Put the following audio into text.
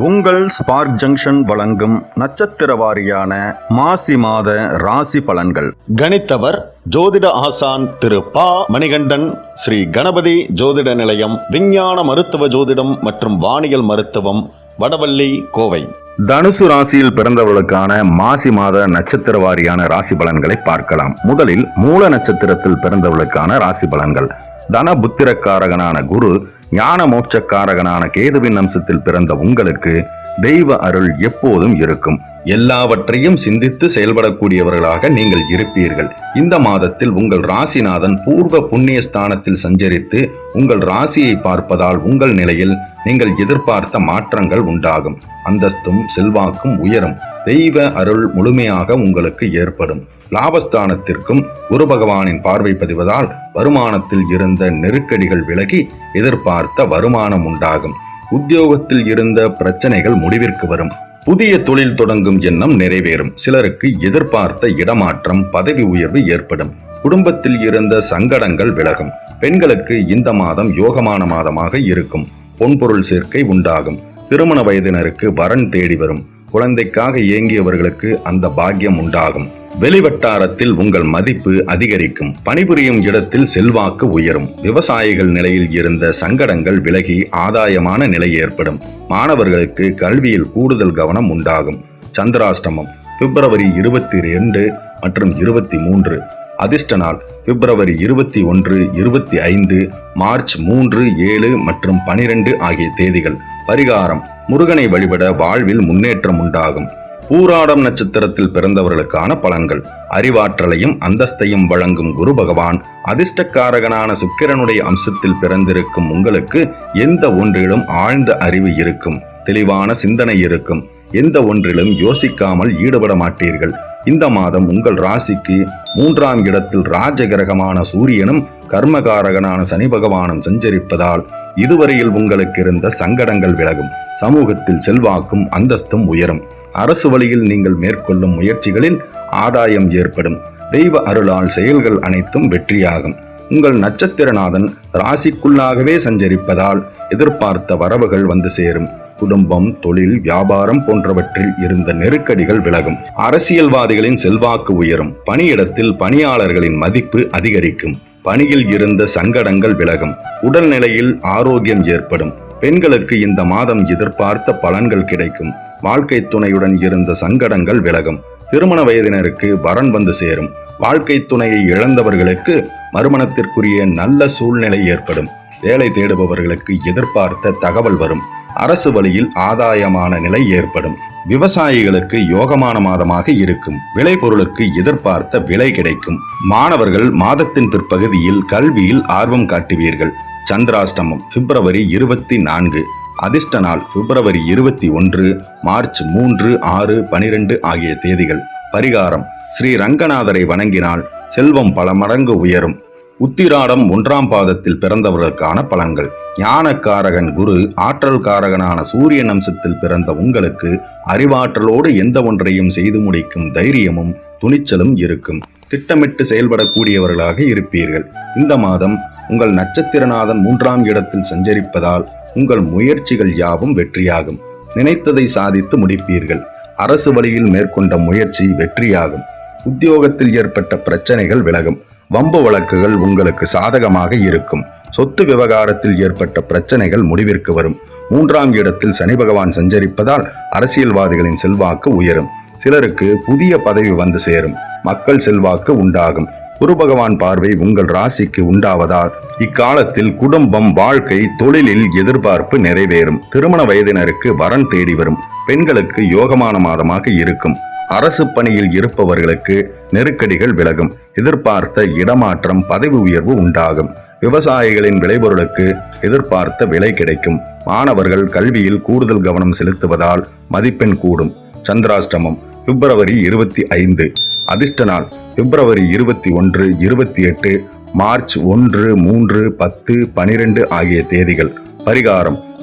உங்கள் spark junction வழங்கும் நட்சத்திர வாரியான மாசி மாத ராசி பலன்கள். கணித்தவர் ஜோதிட ஆசான் திரு பா. மணிகண்டன் ஸ்ரீ கணபதி ஜோதிட நிலையம் விஞ்ஞான மருத்துவ ஜோதிடம் மற்றும் வானியல் மருத்துவம் வடவள்ளி கோவை. தனுசு ராசியில் பிறந்தவர்களுக்கான மாசி மாத நட்சத்திர வாரியான ராசி பலன்களை பார்க்கலாம். முதலில் மூல நட்சத்திரத்தில் பிறந்தவர்களுக்கான ராசி பலன்கள். தன புத்திரக்காரகனான குரு ஞான மோட்சக்காரகனான கேதுவின் அம்சத்தில் பிறந்த உங்களுக்கு தெய்வ அருள் எப்போதும் இருக்கும். எல்லாவற்றையும் சிந்தித்து செயல்படக்கூடியவர்களாக நீங்கள் இருப்பீர்கள். இந்த மாதத்தில் உங்கள் ராசிநாதன் பூர்வ புண்ணிய ஸ்தானத்தில் சஞ்சரித்து உங்கள் ராசியை பார்ப்பதால் உங்கள் நிலையில் நீங்கள் எதிர்பார்த்த மாற்றங்கள் உண்டாகும். அந்தஸ்தும் செல்வாக்கும் உயரும். தெய்வ அருள் முழுமையாக உங்களுக்கு ஏற்படும். லாபஸ்தானத்திற்கும் குரு பகவானின் பார்வை பதிவதால் வருமானத்தில் இருந்த நெருக்கடிகள் விலகி எதிர்பார்த்த வருமானம் உண்டாகும். உத்தியோகத்தில் இருந்த பிரச்சனைகள் முடிவிற்கு வரும். புதிய தொழில் தொடங்கும் எண்ணம் நிறைவேறும். சிலருக்கு எதிர்பார்த்த இடமாற்றம் பதவி உயர்வு ஏற்படும். குடும்பத்தில் இருந்த சங்கடங்கள் விலகும். பெண்களுக்கு இந்த மாதம் யோகமான மாதமாக இருக்கும். பொன்பொருள் சேர்க்கை உண்டாகும். திருமண வயதினருக்கு வரன் தேடி வரும். குழந்தைக்காக ஏங்கியவர்களுக்கு அந்த பாக்கியம் உண்டாகும். வெளிவட்டாரத்தில் உங்கள் மதிப்பு அதிகரிக்கும். பணிபுரியும் இடத்தில் செல்வாக்கு உயரும். விவசாயிகள் நிலையில் இருந்த சங்கடங்கள் விலகி ஆதாயமான நிலை ஏற்படும். மாணவர்களுக்கு கல்வியில் கூடுதல் கவனம் உண்டாகும். சந்திராஷ்டமம் பிப்ரவரி இருபத்தி ரெண்டு மற்றும் இருபத்தி மூன்று அதிர்ஷ்ட நாள் பிப்ரவரி இருபத்தி ஒன்று இருபத்தி ஐந்து மார்ச் மூன்று ஏழு மற்றும் பனிரெண்டு ஆகிய தேதிகள். பரிகாரம் முருகனை வழிபட வாழ்வில் முன்னேற்றம் உண்டாகும். பூராடம் நட்சத்திரத்தில் பிறந்தவர்களுக்கான பலன்கள். அறிவாற்றலையும் அந்தஸ்தையும் வழங்கும் குரு பகவான். அதிர்ஷ்டக்காரகனான சுக்கிரனுடைய அம்சத்தில் பிறந்திருக்கும் உங்களுக்கு எந்த ஒன்றிலும் ஆழ்ந்த அறிவு இருக்கும். தெளிவான சிந்தனை இருக்கும். எந்த ஒன்றிலும் யோசிக்காமல் ஈடுபட மாட்டீர்கள். இந்த மாதம் உங்கள் ராசிக்கு மூன்றாம் இடத்தில் ராஜகிரகமான சூரியனும் கர்மகாரகனான சனி பகவானும் சஞ்சரிப்பதால் இதுவரையில் உங்களுக்கு இருந்த சங்கடங்கள் விலகும். சமூகத்தில் செல்வாக்கும் அந்தஸ்தும் உயரும். அரசு வழியில் நீங்கள் மேற்கொள்ளும் முயற்சிகளில் ஆதாயம் ஏற்படும். தெய்வ அருளால் செயல்கள் அனைத்தும் வெற்றியாகும். உங்கள் நட்சத்திரநாதன் ராசிக்குள்ளாகவே சஞ்சரிப்பதால் எதிர்பார்த்த வரவுகள் வந்து சேரும். குடும்பம் தொழில் வியாபாரம் போன்றவற்றில் இருந்த நெருக்கடிகள் விலகும். அரசியல்வாதிகளின் செல்வாக்கு உயரும். பணியிடத்தில் பணியாளர்களின் மதிப்பு அதிகரிக்கும். பணியில் இருந்த சங்கடங்கள் விலகும். உடல்நிலையில் ஆரோக்கியம் ஏற்படும். பெண்களுக்கு இந்த மாதம் எதிர்பார்த்த பலன்கள் கிடைக்கும். வாழ்க்கை துணையுடன் இருந்த சங்கடங்கள் விலகும். திருமண வயதினருக்கு வரன் வந்து சேரும். வாழ்க்கை துணையை இழந்தவர்களுக்கு மறுமணத்திற்குரிய நல்ல சூழ்நிலை ஏற்படும். வேலை தேடுபவர்களுக்கு எதிர்பார்த்த தகவல் வரும். அரசு வழியில் ஆதாயமான நிலை ஏற்படும். விவசாயிகளுக்கு யோகமான மாதமாக இருக்கும். விளைபொருளுக்கு எதிர்பார்த்த விலை கிடைக்கும். மாணவர்கள் மாதத்தின் பிற்பகுதியில் கல்வியில் ஆர்வம் காட்டுவீர்கள். சந்திராஷ்டமம் பிப்ரவரி இருபத்தி நான்கு. அதிர்ஷ்ட நாள் பிப்ரவரி இருபத்தி ஒன்று மார்ச் மூன்று ஆறு பனிரெண்டு ஆகிய தேதிகள். பரிகாரம் ஸ்ரீ ரங்கநாதரை வணங்கினால் செல்வம் பல மடங்கு உயரும். உத்திராடம் ஒன்றாம் பாதத்தில் பிறந்தவர்களுக்கான பலன்கள். ஞானக்காரகன் குரு ஆற்றல் காரகனான சூரியன் அம்சத்தில் பிறந்த உங்களுக்கு அறிவாற்றலோடு எந்த ஒன்றையும் செய்து முடிக்கும் தைரியமும் துணிச்சலும் இருக்கும். திட்டமிட்டு செயல்படக்கூடியவர்களாக இருப்பீர்கள். இந்த மாதம் உங்கள் நட்சத்திரநாதன் மூன்றாம் இடத்தில் சஞ்சரிப்பதால் உங்கள் முயற்சிகள் யாவும் வெற்றியாகும். நினைத்ததை சாதித்து முடிப்பீர்கள். அரசு வழியில் மேற்கொண்ட முயற்சி வெற்றியாகும். உத்தியோகத்தில் ஏற்பட்ட பிரச்சனைகள் விலகும். வம்பு வழக்குகள் உங்களுக்கு சாதகமாக இருக்கும். சொத்து விவகாரத்தில் ஏற்பட்ட பிரச்சனைகள் முடிவிற்கு வரும். மூன்றாம் இடத்தில் சனி பகவான் சஞ்சரிப்பதால் அரசியல்வாதிகளின் செல்வாக்கு உயரும். சிலருக்கு புதிய பதவி வந்து சேரும். மக்கள் செல்வாக்கு உண்டாகும். குரு பகவான் பார்வை உங்கள் ராசிக்கு உண்டாவதால் இக்காலத்தில் குடும்பம் வாழ்க்கை தொழிலில் எதிர்பார்ப்பு நிறைவேறும். திருமண வயதினருக்கு வரன் தேடி வரும். பெண்களுக்கு யோகமான மாதமாக இருக்கும். அரசு பணியில் இருப்பவர்களுக்கு நெருக்கடிகள் விலகும். எதிர்பார்த்த இடமாற்றம் பதவி உயர்வு உண்டாகும். விவசாயிகளின் விளைபொருளுக்கு எதிர்பார்த்த விலை கிடைக்கும். மாணவர்கள் கல்வியில் கூடுதல் கவனம் செலுத்துவதால் மதிப்பெண் கூடும். சந்திராஷ்டமம் பிப்ரவரி இருபத்தி ஐந்து. அதிர்ஷ்ட நாள் பிப்ரவரி இருபத்தி ஒன்று இருபத்தி எட்டு மார்ச் ஒன்று மூன்று பத்து பனிரெண்டு ஆகிய தேதிகள். பரிகாரம்